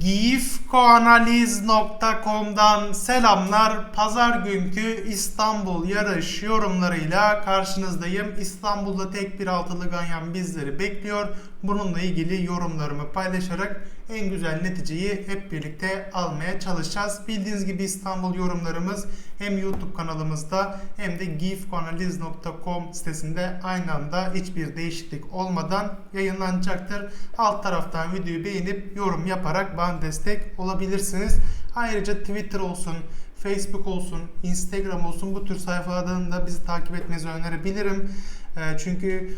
gifkoanaliz.com'dan selamlar. Pazar günkü İstanbul yarış yorumlarıyla karşınızdayım. İstanbul'da tek bir altılı ganyan bizleri bekliyor. Bununla ilgili yorumlarımı paylaşarak en güzel neticeyi hep birlikte almaya çalışacağız. Bildiğiniz gibi İstanbul yorumlarımız hem YouTube kanalımızda hem de gifkoanaliz.com sitesinde aynı anda hiçbir değişiklik olmadan yayınlanacaktır. Alt taraftan videoyu beğenip yorum yaparak bana destek olabilirsiniz. Ayrıca Twitter olsun, Facebook olsun, Instagram olsun bu tür sayfalardan da bizi takip etmenizi önerebilirim. Ee, Çünkü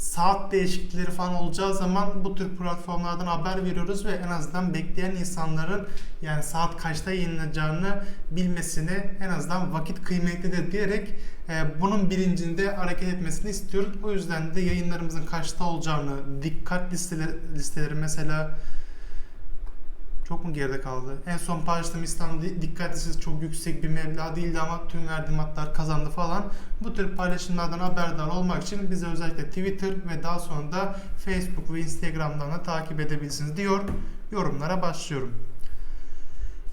saat değişiklikleri falan olacağı zaman bu tür platformlardan haber veriyoruz ve en azından bekleyen insanların yani saat kaçta yayınlanacağını bilmesini en azından vakit kıymetlidir diyerek e, bunun bilincinde hareket etmesini istiyoruz. O yüzden de yayınlarımızın kaçta olacağını, dikkat listeleri, listeleri mesela çok mu geride kaldı? En son paylaştığım İstanbul dikkat listesi çok yüksek bir meblağ değildi ama tüm verdiğim hatlar kazandı falan. Bu tür paylaşımlardan haberdar olmak için bizi özellikle Twitter ve daha sonra da Facebook ve Instagram'dan da takip edebilirsiniz diyor. Yorumlara başlıyorum.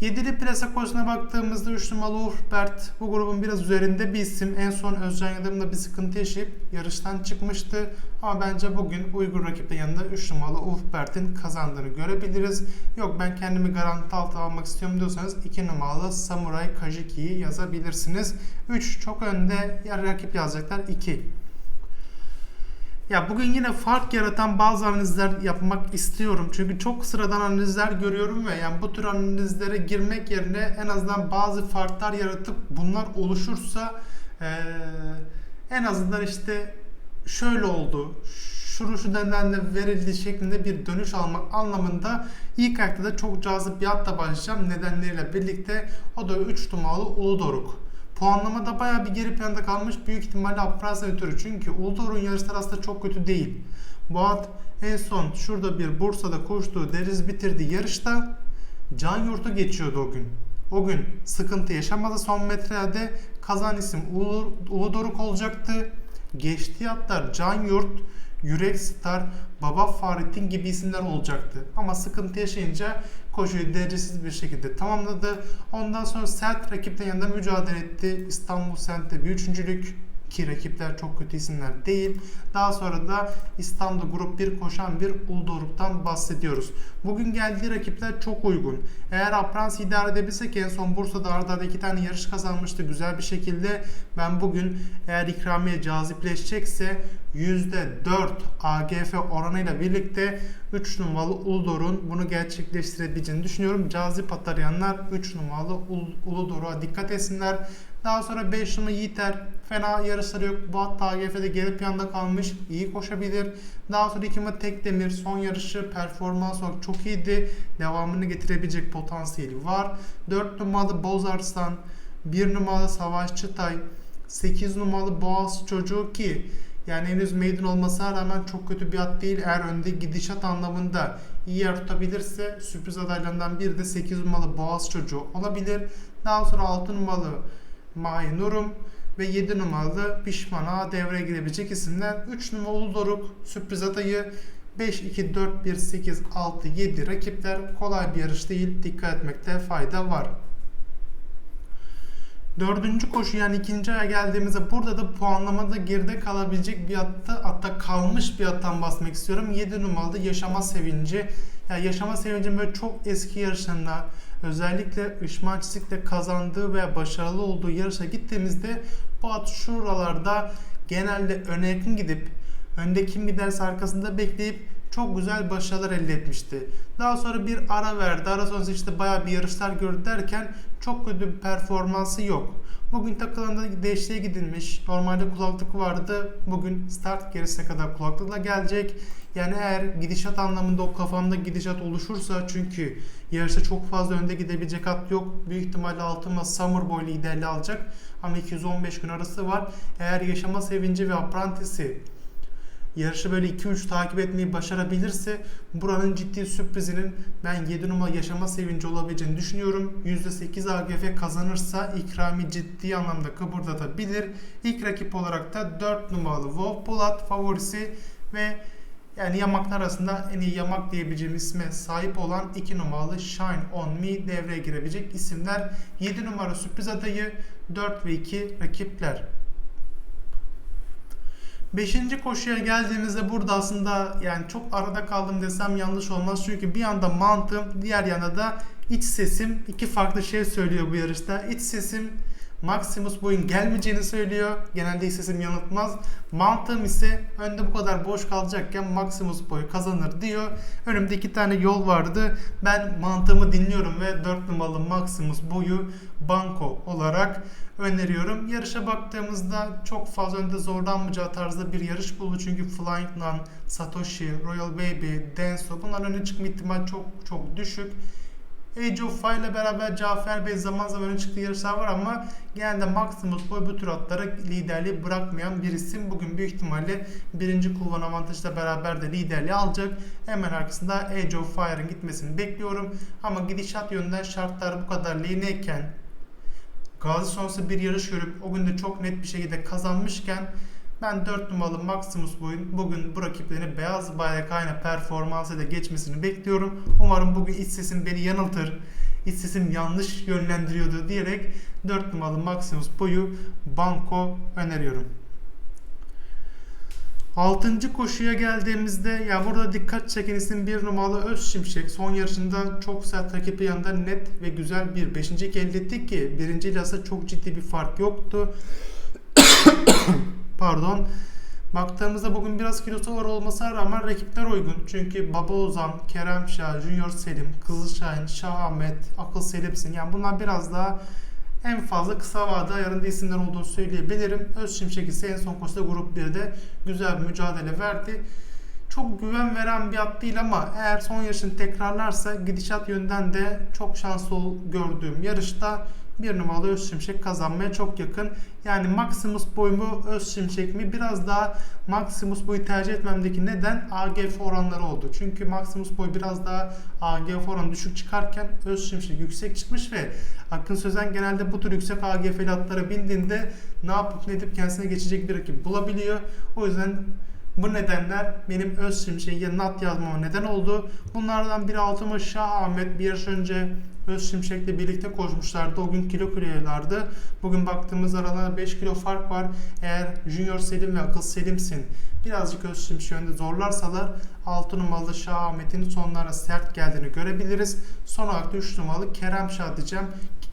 Yedili plasa koşusuna baktığımızda 3 numaralı Ufbert bu grubun biraz üzerinde bir isim. En son Özcan Yıldırım'da bir sıkıntı yaşayıp yarıştan çıkmıştı. Ama bence bugün uygun rakipte yanında 3 numaralı Ufbert'in kazandığını görebiliriz. Yok ben kendimi garanti altına almak istiyorum diyorsanız 2 numaralı Samurai Kajiki'yi yazabilirsiniz. 3 çok önde ya rakip yazacaklar 2. Ya bugün yine fark yaratan bazı analizler yapmak istiyorum. Çünkü çok sıradan analizler görüyorum ve yani bu tür analizlere girmek yerine en azından bazı farklar yaratıp bunlar oluşursa eee, en azından işte şöyle oldu, şunu şu nedenle verildi şeklinde bir dönüş almak anlamında ilk ayakta da çok cazip bir hatla başlayacağım nedenleriyle birlikte. O da 3 numaralı Uludoruk. Puanlamada bayağı bir geri planda kalmış. Büyük ihtimalle Apraz'dan ötürü. Çünkü Uldor'un yarışları aslında çok kötü değil. Bu at en son şurada bir Bursa'da koştuğu deriz bitirdi yarışta. Can Yurt'u geçiyordu o gün. O gün sıkıntı yaşamadı son metrede. Kazan isim Ulu, Uludoruk olacaktı. Geçtiği atlar Can Yurt, Yürek Star, Baba Fahrettin gibi isimler olacaktı. Ama sıkıntı yaşayınca koşuyu derecesiz bir şekilde tamamladı. Ondan sonra sert rakipten yanında mücadele etti. İstanbul Sent'te bir üçüncülük ki rakipler çok kötü isimler değil. Daha sonra da İstanbul'da grup 1 koşan bir Uldoruk'tan bahsediyoruz. Bugün geldiği rakipler çok uygun. Eğer Aprans idare edebilsek en son Bursa'da arda arda iki tane yarış kazanmıştı güzel bir şekilde. Ben bugün eğer ikramiye cazipleşecekse %4 AGF oranıyla birlikte 3 numaralı Uldor'un bunu gerçekleştirebileceğini düşünüyorum. Cazip atarayanlar 3 numaralı Ul- Uludor'a dikkat etsinler. Daha sonra 5 numaralı Yiğiter fena yarışları yok. Bu hatta AGF'de geri planda kalmış. iyi koşabilir. Daha sonra 2 numaralı Tekdemir son yarışı performans olarak çok iyiydi. Devamını getirebilecek potansiyeli var. 4 numaralı Bozarslan, 1 numaralı Savaş Çıtay, 8 numaralı Boğaz çocuğu ki yani henüz maiden olmasına rağmen çok kötü bir at değil. Eğer önde gidişat anlamında iyi yer tutabilirse sürpriz adaylarından biri de 8 numaralı Boğaz çocuğu olabilir. Daha sonra 6 numaralı Mahi Nurum ve 7 numaralı Pişman Ağa devreye girebilecek isimler. 3 numaralı Uludoruk sürpriz adayı 5, 2, 4, 1, 8, 6, 7 rakipler kolay bir yarış değil. Dikkat etmekte fayda var. Dördüncü koşu yani ikinci aya geldiğimizde burada da puanlamada geride kalabilecek bir atta hatta kalmış bir attan basmak istiyorum. 7 numaralı Yaşama Sevinci. Yani Yaşama Sevinci böyle çok eski yarışlarında özellikle Işman Çizik'te kazandığı veya başarılı olduğu yarışa gittiğimizde bu at şuralarda genelde öne gidip önde kim giderse arkasında bekleyip çok güzel başarılar elde etmişti. Daha sonra bir ara verdi. Ara sonrası işte bayağı bir yarışlar gördü derken çok kötü bir performansı yok. Bugün takılanda değişikliğe gidilmiş. Normalde kulaklık vardı. Bugün start gerisine kadar kulaklıkla gelecek. Yani eğer gidişat anlamında o kafamda gidişat oluşursa çünkü yarışta çok fazla önde gidebilecek at yok. Büyük ihtimalle altıma Summer Boy liderliği alacak. Ama 215 gün arası var. Eğer yaşama sevinci ve aprantisi yarışı böyle 2-3 takip etmeyi başarabilirse buranın ciddi sürprizinin ben 7 numara yaşama sevinci olabileceğini düşünüyorum. %8 AGF kazanırsa ikrami ciddi anlamda kıpırdatabilir. İlk rakip olarak da 4 numaralı Wolf Polat favorisi ve Yani yamaklar arasında en iyi yamak diyebileceğim isme sahip olan 2 numaralı Shine On Me devreye girebilecek isimler. 7 numara sürpriz adayı 4 ve 2 rakipler. Beşinci koşuya geldiğimizde burada aslında yani çok arada kaldım desem yanlış olmaz. Çünkü bir yanda mantığım diğer yanda da iç sesim iki farklı şey söylüyor bu yarışta. İç sesim Maximus boyun gelmeyeceğini söylüyor. Genelde iç sesim yanıltmaz. Mantığım ise önde bu kadar boş kalacakken Maximus boyu kazanır diyor. Önümde iki tane yol vardı. Ben mantığımı dinliyorum ve 4 numaralı Maximus boyu banko olarak öneriyorum. Yarışa baktığımızda çok fazla önde zorlanmayacağı tarzda bir yarış buldu. Çünkü Flying Nun, Satoshi, Royal Baby, Denso bunların öne çıkma ihtimali çok çok düşük. Age of Fire ile beraber Cafer Bey zaman zaman öne çıktığı yarışlar var ama genelde Maximus Boy bu tür atlara liderliği bırakmayan bir isim. Bugün büyük ihtimalle birinci kulvan avantajla beraber de liderliği alacak. Hemen arkasında Age of Fire'ın gitmesini bekliyorum. Ama gidişat yönünden şartlar bu kadar lehineyken Gazi sonrası bir yarış görüp o gün de çok net bir şekilde kazanmışken ben 4 numaralı Maximus boyun bugün bu rakiplerini beyaz bayrak aynı performansı da geçmesini bekliyorum. Umarım bugün iç sesim beni yanıltır. İç sesim yanlış yönlendiriyordu diyerek 4 numaralı Maximus boyu banko öneriyorum. 6. koşuya geldiğimizde ya burada dikkat çeken isim 1 numaralı Öz Şimşek. Son yarışında çok sert rakibi yanında net ve güzel bir 5. elde etti ki birinci ile aslında çok ciddi bir fark yoktu. Pardon. Baktığımızda bugün biraz kilosu var olmasına rağmen rakipler uygun. Çünkü Baba Ozan, Kerem Şah, Junior Selim, Kızılşahin, Şah Ahmet, Akıl Selimsin. Yani bunlar biraz daha en fazla kısa vade ayarında isimler olduğunu söyleyebilirim. Öz Şimşek ise en son koşuda grup 1'de güzel bir mücadele verdi. Çok güven veren bir at değil ama eğer son yarışını tekrarlarsa gidişat yönden de çok şanslı gördüğüm yarışta bir numaralı Öz Şimşek kazanmaya çok yakın. Yani Maximus boy mu Öz Şimşek mi? Biraz daha Maximus boyu tercih etmemdeki neden AGF oranları oldu. Çünkü Maximus boy biraz daha AGF oranı düşük çıkarken Öz Şimşek yüksek çıkmış ve Akın Sözen genelde bu tür yüksek AGF'li atlara bindiğinde ne yapıp ne edip kendisine geçecek bir rakip bulabiliyor. O yüzden bu nedenler benim öz şimşeği yanına at yazmama neden oldu. Bunlardan biri altıma Şah Ahmet bir yarış önce Öz Şimşek'le birlikte koşmuşlardı. O gün kilo kiloylardı. Bugün baktığımız aralarında 5 kilo fark var. Eğer Junior Selim ve Akıl Selim'sin birazcık Öz Şimşek'inde zorlarsalar 6 numaralı Şah Ahmet'in sonlara sert geldiğini görebiliriz. Son olarak 3 numaralı Kerem Şah diyeceğim.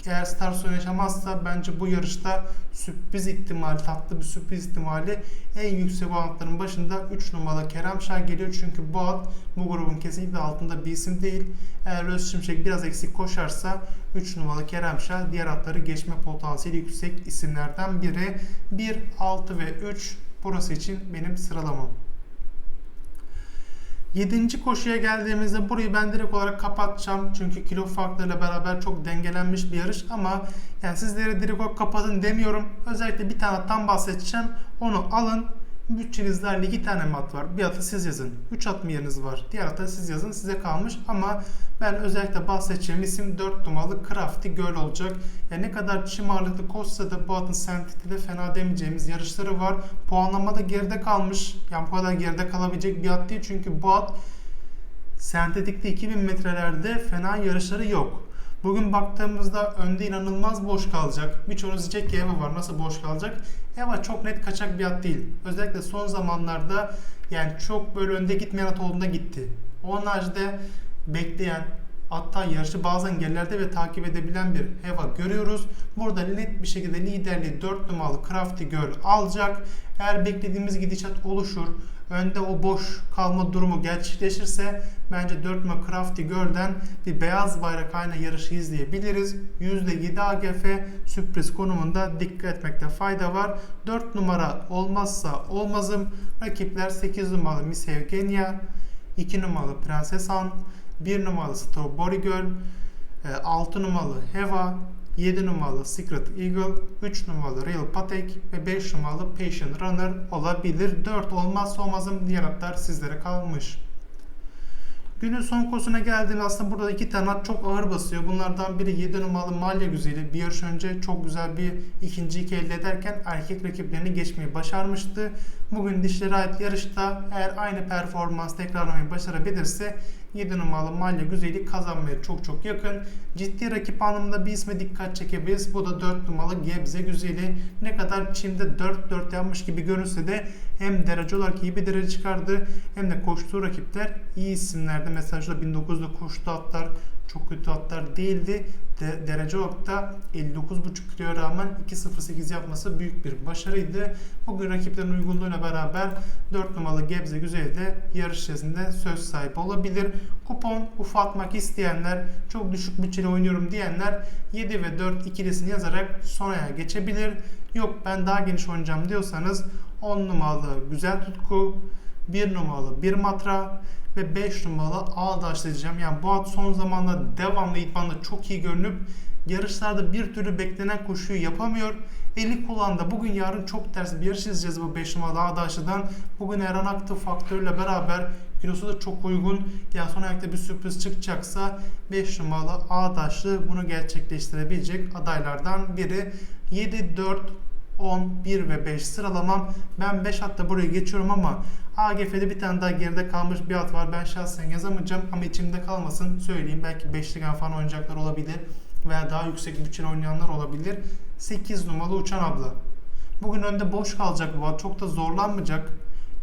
Eğer Stars yaşamazsa bence bu yarışta sürpriz ihtimali, tatlı bir sürpriz ihtimali en yüksek bu başında 3 numaralı Kerem Şah geliyor. Çünkü bu at bu grubun kesinlikle altında bir isim değil. Eğer Öz Şimşek biraz eksik koşarsa 3 numaralı Kerem Şah diğer atları geçme potansiyeli yüksek isimlerden biri. 1, 6 ve 3 burası için benim sıralamam. Yedinci koşuya geldiğimizde burayı ben direkt olarak kapatacağım. Çünkü kilo farklarıyla beraber çok dengelenmiş bir yarış ama yani sizlere direkt olarak kapatın demiyorum. Özellikle bir tane attan bahsedeceğim. Onu alın bütçenizde iki tane mat var. Bir atı siz yazın. Üç at mı yeriniz var? Diğer atı siz yazın. Size kalmış ama ben özellikle bahsedeceğim isim 4 numaralı Crafty Girl olacak. Yani ne kadar çim ağırlıklı koşsa da bu atın sentetide fena demeyeceğimiz yarışları var. Puanlamada geride kalmış. Yani bu kadar geride kalabilecek bir at değil. Çünkü bu at sentetikte 2000 metrelerde fena yarışları yok. Bugün baktığımızda önde inanılmaz boş kalacak. Birçoğunuz diyecek ki Eva var nasıl boş kalacak? Eva çok net kaçak bir at değil. Özellikle son zamanlarda yani çok böyle önde gitmeyen at olduğunda gitti. Onun haricinde bekleyen hatta yarışı bazen gerilerde ve takip edebilen bir Eva görüyoruz. Burada net bir şekilde liderliği 4 numaralı Crafty Girl alacak. Eğer beklediğimiz gidişat oluşur, önde o boş kalma durumu gerçekleşirse bence 4 numara Crafty Girl'den bir beyaz bayrak ayna yarışı izleyebiliriz. %7 AGF sürpriz konumunda dikkat etmekte fayda var. 4 numara olmazsa olmazım. Rakipler 8 numaralı Miss Evgenia, 2 numaralı Prenses Han, 1 numaralı Strawberry Girl, 6 e, numaralı Heva, 7 numaralı Secret Eagle, 3 numaralı Real Patek ve 5 numaralı Patient Runner olabilir. 4 olmazsa olmazım diğer atlar sizlere kalmış. Günün son kosuna geldiğinde aslında burada iki tane at çok ağır basıyor. Bunlardan biri 7 numaralı Malya Güzeli. Bir yarış önce çok güzel bir ikinci iki elde ederken erkek rakiplerini geçmeyi başarmıştı. Bugün dişlere ait yarışta eğer aynı performans tekrarlamayı başarabilirse 7 numaralı Malya Güzeli kazanmaya çok çok yakın. Ciddi rakip anlamında bir isme dikkat çekebiliriz. Bu da 4 numaralı Gebze Güzeli. Ne kadar Çim'de 4-4 yapmış gibi görünse de hem derece olarak iyi bir derece çıkardı hem de koştuğu rakipler iyi isimlerdi. Mesela şurada 1900'da koştu atlar çok kötü atlar değildi. De, derece da 59,5 kiloya rağmen 2.08 yapması büyük bir başarıydı. Bugün rakiplerin uygunluğuyla beraber 4 numaralı Gebze Güzel'de yarış içerisinde söz sahibi olabilir. Kupon ufaltmak isteyenler, çok düşük bütçeli oynuyorum diyenler 7 ve 4 ikilisini yazarak sonraya geçebilir. Yok ben daha geniş oynayacağım diyorsanız 10 numaralı Güzel Tutku, 1 numaralı Bir Matra ve 5 numaralı Ağdaş diyeceğim. Yani bu at son zamanlarda devamlı idmanda çok iyi görünüp yarışlarda bir türlü beklenen koşuyu yapamıyor. Eli kulağında bugün yarın çok ters bir yarış izleyeceğiz bu 5 numaralı Ağdaşlı'dan. Bugün Eren Aktı faktörüyle beraber kilosu da çok uygun. Ya son ayakta bir sürpriz çıkacaksa 5 numaralı Ağdaşlı bunu gerçekleştirebilecek adaylardan biri. 7, 4, 10, 1 ve 5 sıralamam. Ben 5 hatta buraya geçiyorum ama AGF'de bir tane daha geride kalmış bir at var. Ben şahsen yazamayacağım ama içimde kalmasın söyleyeyim. Belki 5'lik falan oynayacaklar olabilir veya daha yüksek bütçeli oynayanlar olabilir. 8 numaralı Uçan Abla. Bugün önde boş kalacak bu at. Çok da zorlanmayacak.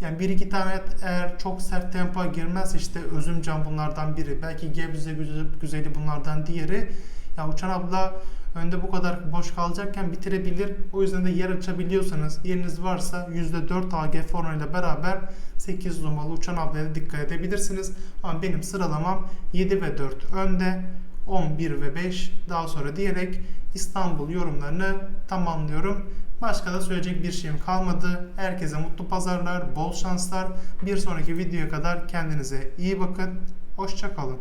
Yani bir iki tane eğer çok sert tempoya girmez işte Özümcan bunlardan biri. Belki Gebze Güzeli bunlardan diğeri. Ya Uçan Abla önde bu kadar boş kalacakken bitirebilir. O yüzden de yer açabiliyorsanız yeriniz varsa %4 AG oranıyla beraber 8 numaralı Uçan Abla'ya dikkat edebilirsiniz. Ama benim sıralamam 7 ve 4 önde. 11 ve 5 daha sonra diyerek İstanbul yorumlarını tamamlıyorum. Başka da söyleyecek bir şeyim kalmadı. Herkese mutlu pazarlar, bol şanslar. Bir sonraki videoya kadar kendinize iyi bakın. Hoşçakalın.